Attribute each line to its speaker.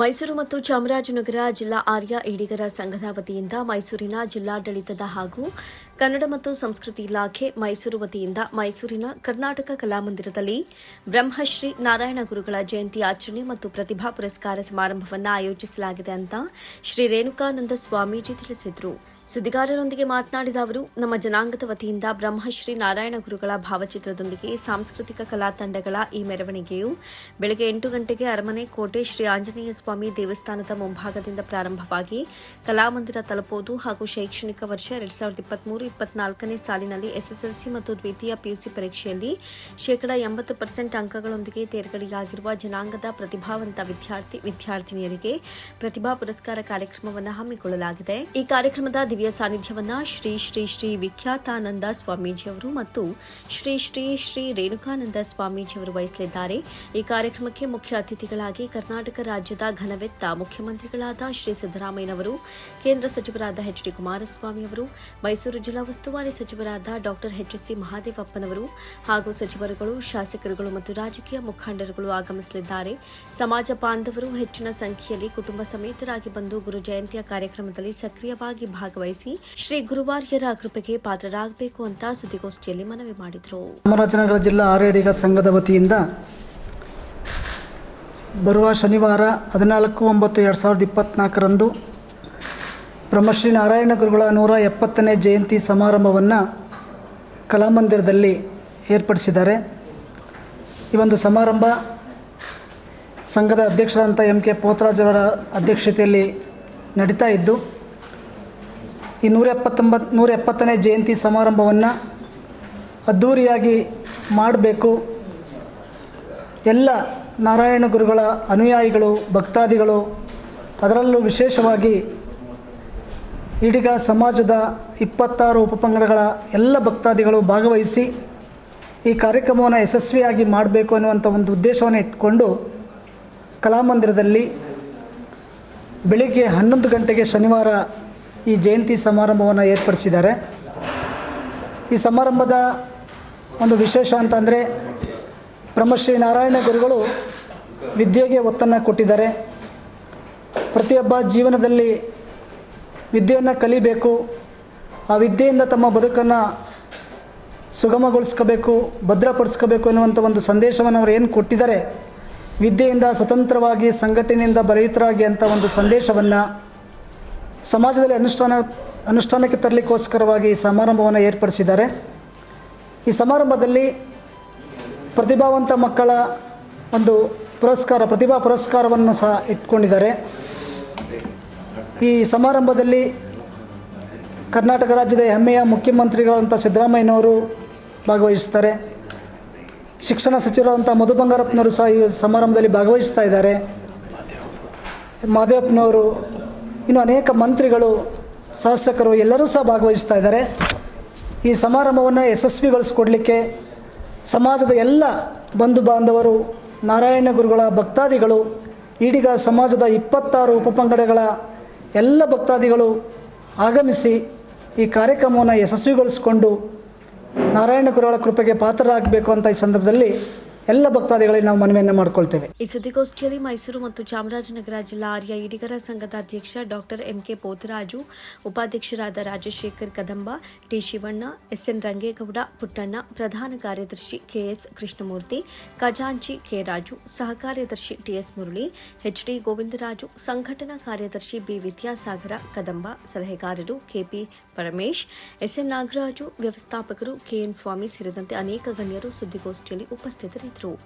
Speaker 1: ಮೈಸೂರು ಮತ್ತು ಚಾಮರಾಜನಗರ ಜಿಲ್ಲಾ ಆರ್ಯ ಈಡಿಗರ ಸಂಘದ ವತಿಯಿಂದ ಮೈಸೂರಿನ ಜಿಲ್ಲಾಡಳಿತದ ಹಾಗೂ ಕನ್ನಡ ಮತ್ತು ಸಂಸ್ಕೃತಿ ಇಲಾಖೆ ಮೈಸೂರು ವತಿಯಿಂದ ಮೈಸೂರಿನ ಕರ್ನಾಟಕ ಕಲಾಮಂದಿರದಲ್ಲಿ ಬ್ರಹ್ಮಶ್ರೀ ನಾರಾಯಣ ಗುರುಗಳ ಜಯಂತಿ ಆಚರಣೆ ಮತ್ತು ಪ್ರತಿಭಾ ಪುರಸ್ಕಾರ ಸಮಾರಂಭವನ್ನು ಆಯೋಜಿಸಲಾಗಿದೆ ಅಂತ ಶ್ರೀ ರೇಣುಕಾನಂದ ಸ್ವಾಮೀಜಿ ತಿಳಿಸಿದರು. ಸುದ್ದಿಗಾರರೊಂದಿಗೆ ಮಾತನಾಡಿದ ಅವರು, ನಮ್ಮ ಜನಾಂಗದ ವತಿಯಿಂದ ಬ್ರಹ್ಮಶ್ರೀ ನಾರಾಯಣ ಗುರುಗಳ ಭಾವಚಿತ್ರದೊಂದಿಗೆ ಸಾಂಸ್ಕೃತಿಕ ಕಲಾ ತಂಡಗಳ ಈ ಮೆರವಣಿಗೆಯು ಬೆಳಗ್ಗೆ ಎಂಟು ಗಂಟೆಗೆ ಅರಮನೆ ಕೋಟೆ ಶ್ರೀ ಆಂಜನೇಯ ಸ್ವಾಮಿ ದೇವಸ್ಥಾನದ ಮುಂಭಾಗದಿಂದ ಪ್ರಾರಂಭವಾಗಿ ಕಲಾಮಂದಿರ ತಲುಪುವುದು ಹಾಗೂ ಶೈಕ್ಷಣಿಕ ವರ್ಷ ಎರಡ್ ಸಾವಿರದ ಇಪ್ಪತ್ಮೂರು ಇಪ್ಪತ್ನಾಲ್ಕನೇ ಸಾಲಿನಲ್ಲಿ ಎಸ್ಎಸ್ಎಲ್ಸಿ ಮತ್ತು ದ್ವಿತೀಯ ಪಿಯುಸಿ ಪರೀಕ್ಷೆಯಲ್ಲಿ ಶೇಕಡಾ ಎಂಬತ್ತು ಪರ್ಸೆಂಟ್ ಅಂಕಗಳೊಂದಿಗೆ ತೇರ್ಗಡೆಯಾಗಿರುವ ಜನಾಂಗದ ಪ್ರತಿಭಾವಂತ ವಿದ್ಯಾರ್ಥಿ ವಿದ್ಯಾರ್ಥಿನಿಯರಿಗೆ ಪ್ರತಿಭಾ ಪುರಸ್ಕಾರ ಕಾರ್ಯಕ್ರಮವನ್ನು ಹಮ್ಮಿಕೊಳ್ಳಲಾಗಿದೆ. ಈ ಕಾರ್ಯಕ್ರಮದ ದಿವ್ಯ ಸಾನ್ನಿಧ್ಯವನ್ನ ಶ್ರೀ ಶ್ರೀ ಶ್ರೀ ವಿಖ್ಯಾತಾನಂದ ಸ್ವಾಮೀಜಿಯವರು ಮತ್ತು ಶ್ರೀ ಶ್ರೀ ಶ್ರೀ ರೇಣುಕಾನಂದ ಸ್ವಾಮೀಜಿಯವರು ವಹಿಸಲಿದ್ದಾರೆ. ಈ ಕಾರ್ಯಕ್ರಮಕ್ಕೆ ಮುಖ್ಯ ಅತಿಥಿಗಳಾಗಿ ಕರ್ನಾಟಕ ರಾಜ್ಯದ ಘನವೆತ್ತ ಮುಖ್ಯಮಂತ್ರಿಗಳಾದ ಶ್ರೀ ಸಿದ್ದರಾಮಯ್ಯನವರು, ಕೇಂದ್ರ ಸಚಿವರಾದ ಎಚ್ ಡಿ ಕುಮಾರಸ್ವಾಮಿಯವರು ಮೈಸೂರು ಜಿಲ್ಲಾ ಉಸ್ತುವಾರಿ ಸಚಿವರಾದ ಡಾಕ್ಟರ್ ಎಚ್ ಸಿ ಮಹಾದೇವಪ್ಪನವರು ಹಾಗೂ ಸಚಿವರುಗಳು, ಶಾಸಕರುಗಳು ಮತ್ತು ರಾಜಕೀಯ ಮುಖಂಡರುಗಳು ಆಗಮಿಸಲಿದ್ದಾರೆ. ಸಮಾಜ ಬಾಂಧವರು ಹೆಚ್ಚಿನ ಸಂಖ್ಯೆಯಲ್ಲಿ ಕುಟುಂಬ ಸಮೇತರಾಗಿ ಬಂದು ಗುರು ಜಯಂತಿಯ ಕಾರ್ಯಕ್ರಮದಲ್ಲಿ ಸಕ್ರಿಯವಾಗಿ ಭಾಗವಹಿಸಿ ಶ್ರೀ ಗುರುವಾರ್ಯರ ಕೃಪೆಗೆ ಪಾತ್ರರಾಗಬೇಕು ಅಂತ ಸುದ್ದಿಗೋಷ್ಠಿಯಲ್ಲಿ ಮನವಿ ಮಾಡಿದರು.
Speaker 2: ಚಾಮರಾಜನಗರ ಜಿಲ್ಲಾ ಆರೇಡಿಗ ಸಂಘದ ವತಿಯಿಂದ ಬರುವ ಶನಿವಾರ ಹದಿನಾಲ್ಕು ಒಂಬತ್ತು ಎರಡು ಸಾವಿರದ ಇಪ್ಪತ್ತ್ನಾಲ್ಕರಂದು ಬ್ರಹ್ಮಶ್ರೀ ನಾರಾಯಣ ಗುರುಗಳ ನೂರ ಎಪ್ಪತ್ತನೇ ಜಯಂತಿ ಸಮಾರಂಭವನ್ನು ಕಲಾಮಂದಿರದಲ್ಲಿ ಏರ್ಪಡಿಸಿದ್ದಾರೆ. ಈ ಒಂದು ಸಮಾರಂಭ ಸಂಘದ ಅಧ್ಯಕ್ಷರಾದಂಥ ಎಂ ಕೆ ಪೋತರಾಜರವರ ಅಧ್ಯಕ್ಷತೆಯಲ್ಲಿ ನಡೀತಾ ಇದ್ದು ಈ ನೂರ ಎಪ್ಪತ್ತೊಂಬತ್ತು ನೂರ ಎಪ್ಪತ್ತನೇ ಜಯಂತಿ ಸಮಾರಂಭವನ್ನು ಅದ್ಧೂರಿಯಾಗಿ ಮಾಡಬೇಕು. ಎಲ್ಲ ನಾರಾಯಣ ಗುರುಗಳ ಅನುಯಾಯಿಗಳು, ಭಕ್ತಾದಿಗಳು, ಅದರಲ್ಲೂ ವಿಶೇಷವಾಗಿ ಈಡಿಗ ಸಮಾಜದ ಇಪ್ಪತ್ತಾರು ಉಪಪಂಗಡಗಳ ಎಲ್ಲ ಭಕ್ತಾದಿಗಳು ಭಾಗವಹಿಸಿ ಈ ಕಾರ್ಯಕ್ರಮವನ್ನು ಯಶಸ್ವಿಯಾಗಿ ಮಾಡಬೇಕು ಅನ್ನುವಂಥ ಒಂದು ಉದ್ದೇಶವನ್ನು ಇಟ್ಕೊಂಡು ಕಲಾಮಂದಿರದಲ್ಲಿ ಬೆಳಿಗ್ಗೆ ಹನ್ನೊಂದು ಗಂಟೆಗೆ ಶನಿವಾರ ಈ ಜಯಂತಿ ಸಮಾರಂಭವನ್ನು ಏರ್ಪಡಿಸಿದ್ದಾರೆ. ಈ ಸಮಾರಂಭದ ಒಂದು ವಿಶೇಷ ಅಂತಂದರೆ ಬ್ರಹ್ಮಶ್ರೀ ನಾರಾಯಣ ಗುರುಗಳು ವಿದ್ಯೆಗೆ ಒತ್ತನ್ನು ಕೊಟ್ಟಿದ್ದಾರೆ. ಪ್ರತಿಯೊಬ್ಬ ಜೀವನದಲ್ಲಿ ವಿದ್ಯೆಯನ್ನು ಕಲಿಬೇಕು. ಆ ವಿದ್ಯೆಯಿಂದ ತಮ್ಮ ಬದುಕನ್ನು ಸುಗಮಗೊಳಿಸ್ಕೋಬೇಕು, ಭದ್ರಪಡಿಸ್ಕೋಬೇಕು ಎನ್ನುವಂಥ ಒಂದು ಸಂದೇಶವನ್ನು ಅವರು ಏನು ಕೊಟ್ಟಿದ್ದಾರೆ. ವಿದ್ಯೆಯಿಂದ ಸ್ವತಂತ್ರವಾಗಿ, ಸಂಘಟನೆಯಿಂದ ಬರೆಯುತ್ತರಾಗಿ ಅಂತ ಒಂದು ಸಂದೇಶವನ್ನು ಸಮಾಜದಲ್ಲಿ ಅನುಷ್ಠಾನ, ಅನುಷ್ಠಾನಕ್ಕೆ ತರಲಿಕ್ಕೋಸ್ಕರವಾಗಿ ಈ ಸಮಾರಂಭವನ್ನು ಏರ್ಪಡಿಸಿದ್ದಾರೆ. ಈ ಸಮಾರಂಭದಲ್ಲಿ ಪ್ರತಿಭಾವಂತ ಮಕ್ಕಳ ಒಂದು ಪುರಸ್ಕಾರ, ಪ್ರತಿಭಾ ಪುರಸ್ಕಾರವನ್ನು ಸಹ ಇಟ್ಕೊಂಡಿದ್ದಾರೆ. ಈ ಸಮಾರಂಭದಲ್ಲಿ ಕರ್ನಾಟಕ ರಾಜ್ಯದ ಹೆಮ್ಮೆಯ ಮುಖ್ಯಮಂತ್ರಿಗಳಂಥ ಸಿದ್ದರಾಮಯ್ಯನವರು ಭಾಗವಹಿಸ್ತಾರೆ ಶಿಕ್ಷಣ ಸಚಿವರಾದಂಥ ಮಧು ಬಂಗಾರಪ್ಪನವರು ಸಹ ಈ ಸಮಾರಂಭದಲ್ಲಿ ಭಾಗವಹಿಸ್ತಾ ಇದ್ದಾರೆ. ಮಾದೇವಪ್ಪನವರು ಇನ್ನು ಅನೇಕ ಮಂತ್ರಿಗಳು, ಶಾಸಕರು ಎಲ್ಲರೂ ಸಹ ಭಾಗವಹಿಸ್ತಾ ಇದ್ದಾರೆ. ಈ ಸಮಾರಂಭವನ್ನು ಯಶಸ್ವಿಗೊಳಿಸ್ಕೊಡ್ಲಿಕ್ಕೆ ಸಮಾಜದ ಎಲ್ಲ ಬಂಧು ಬಾಂಧವರು, ನಾರಾಯಣ ಗುರುಗಳ ಭಕ್ತಾದಿಗಳು, ಈಡಿಗ ಸಮಾಜದ ಇಪ್ಪತ್ತಾರು ಉಪಪಂಗಡಗಳ ಎಲ್ಲ ಭಕ್ತಾದಿಗಳು ಆಗಮಿಸಿ ಈ ಕಾರ್ಯಕ್ರಮವನ್ನು ಯಶಸ್ವಿಗೊಳಿಸಿಕೊಂಡು ನಾರಾಯಣ ಗುರುಗಳ ಕೃಪೆಗೆ ಪಾತ್ರರಾಗಬೇಕು ಅಂತ ಈ ಸಂದರ್ಭದಲ್ಲಿ ಎಲ್ಲ ಭಕ್ತಾದಿಗಳಿಗೆ ನಾವು ಮನವಿಯನ್ನು ಮಾಡಿಕೊಳ್ತೇವೆ.
Speaker 1: ಈ ಸುದ್ದಿಗೋಷ್ಠಿಯಲ್ಲಿ ಮೈಸೂರು ಮತ್ತು ಚಾಮರಾಜನಗರ ಜಿಲ್ಲಾ ಆರ್ಯ ಈಡಿಗರ ಸಂಘದ ಅಧ್ಯಕ್ಷ ಡಾಕ್ಟರ್ ಎಂಕೆ ಪೋತರಾಜು, ಉಪಾಧ್ಯಕ್ಷರಾದ ರಾಜಶೇಖರ್ ಕದಂಬ, ಟಿ ಶಿವಣ್ಣ, ಎಸ್ಎನ್ ರಂಗೇಗೌಡ, ಪುಟ್ಟಣ್ಣ, ಪ್ರಧಾನ ಕಾರ್ಯದರ್ಶಿ ಕೆಎಸ್ ಕೃಷ್ಣಮೂರ್ತಿ, ಖಜಾಂಚಿ ಕೆ ರಾಜು ಸಹ ಕಾರ್ಯದರ್ಶಿ ಟಿಎಸ್ ಮುರಳಿ, ಎಚ್ಡಿ ಗೋವಿಂದರಾಜು, ಸಂಘಟನಾ ಕಾರ್ಯದರ್ಶಿ ಬಿ ವಿದ್ಯಾಸಾಗರ ಕದಂಬ, ಸಲಹೆಗಾರರು ಕೆಪಿ ಪರಮೇಶ್, ಎಸ್ಎನ್ ನಾಗರಾಜು, ವ್ಯವಸ್ಥಾಪಕರು ಕೆಎನ್ ಸ್ವಾಮಿ ಸೇರಿದಂತೆ ಅನೇಕ ಗಣ್ಯರು ಸುದ್ದಿಗೋಷ್ಠಿಯಲ್ಲಿ ಉಪಸ್ಥಿತರಿದ್ದರು. entrou.